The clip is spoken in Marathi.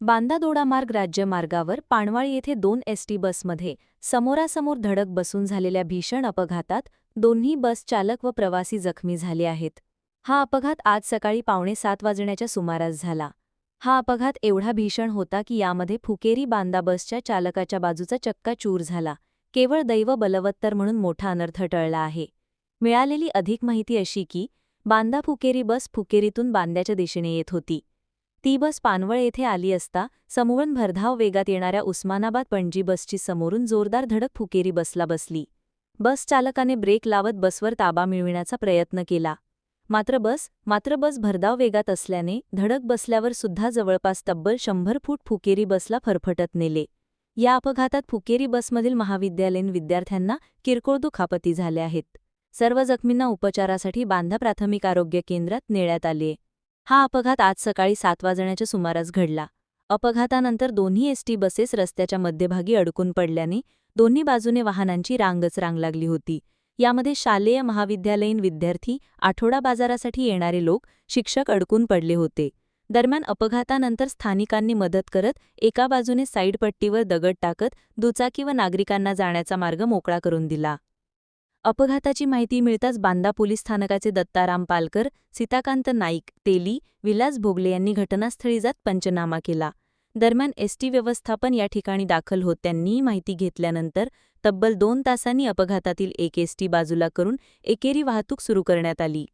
बांदादोडा मार्ग राज्यमार्गावर पाणवाळी येथे दोन एसटी बसमध्ये समोरासमोर धडक बसून झालेल्या भीषण अपघातात दोन्ही बस चालक व प्रवासी जखमी झाले आहेत. हा अपघात आज सकाळी पावणे सात वाजण्याच्या सुमारास झाला. हा अपघात एवढा भीषण होता की यामध्ये फुकेरी बांदा बसच्या चालकाच्या बाजूचा चक्का चूर झाला. केवळ दैव बलवत्तर म्हणून मोठा अनर्थ टळला आहे. मिळालेली अधिक माहिती अशी की बांदा फुकेरी बस फुकेरीतून बांद्याच्या दिशेने येत होती. ती बस पानवळ येथे आली असता समोरून भरधाव वेगात येणाऱ्या उस्मानाबाद पणजी बसची समोरून जोरदार धडक फुकेरी बसला बसली. बस चालकाने ब्रेक लावत बसवर ताबा मिळविण्याचा प्रयत्न केला. मात्र बस मात्र बस भरधाव वेगात असल्याने धडक बसल्यावर सुद्धा जवळपास तब्बल शंभर फूट फुकेरी बसला फरफटत नेले. या अपघातात फुकेरी बसमधील महाविद्यालयीन विद्यार्थ्यांना किरकोळ दुखापती झाल्या आहेत. सर्व जखमींना उपचारासाठी बांधा प्राथमिक आरोग्य केंद्रात नेण्यात आले. हा अपघात आज सकाळी सात वाजण्याच्या सुमारास घडला. अपघातानंतर दोन्ही एसटी बसेस रस्त्याच्या मध्यभागी अडकून पडल्याने दोन्ही बाजूने वाहनांची रांगच रांग लागली होती. यामध्ये शालेय महाविद्यालयीन विद्यार्थी आठवडा बाजारासाठी येणारे लोक शिक्षक अडकून पडले होते. दरम्यान अपघातानंतर स्थानिकांनी मदत करत एका बाजूने साईडपट्टीवर दगड टाकत दुचाकी व नागरिकांना जाण्याचा मार्ग मोकळा करून दिला. अपघाताची माहिती मिळताच बांदा पोलीस स्थानकाचे दत्ताराम पालकर सीताकांत नाईक तेली विलास भोगले यांनी घटनास्थळी जात पंचनामा केला. दरम्यान एसटी व्यवस्थापन या ठिकाणी दाखल होत त्यांनी माहिती घेतल्यानंतर तब्बल दोन तासांनी अपघातातील एक एसटी बाजूला करून एकेरी वाहतूक सुरू करण्यात आली.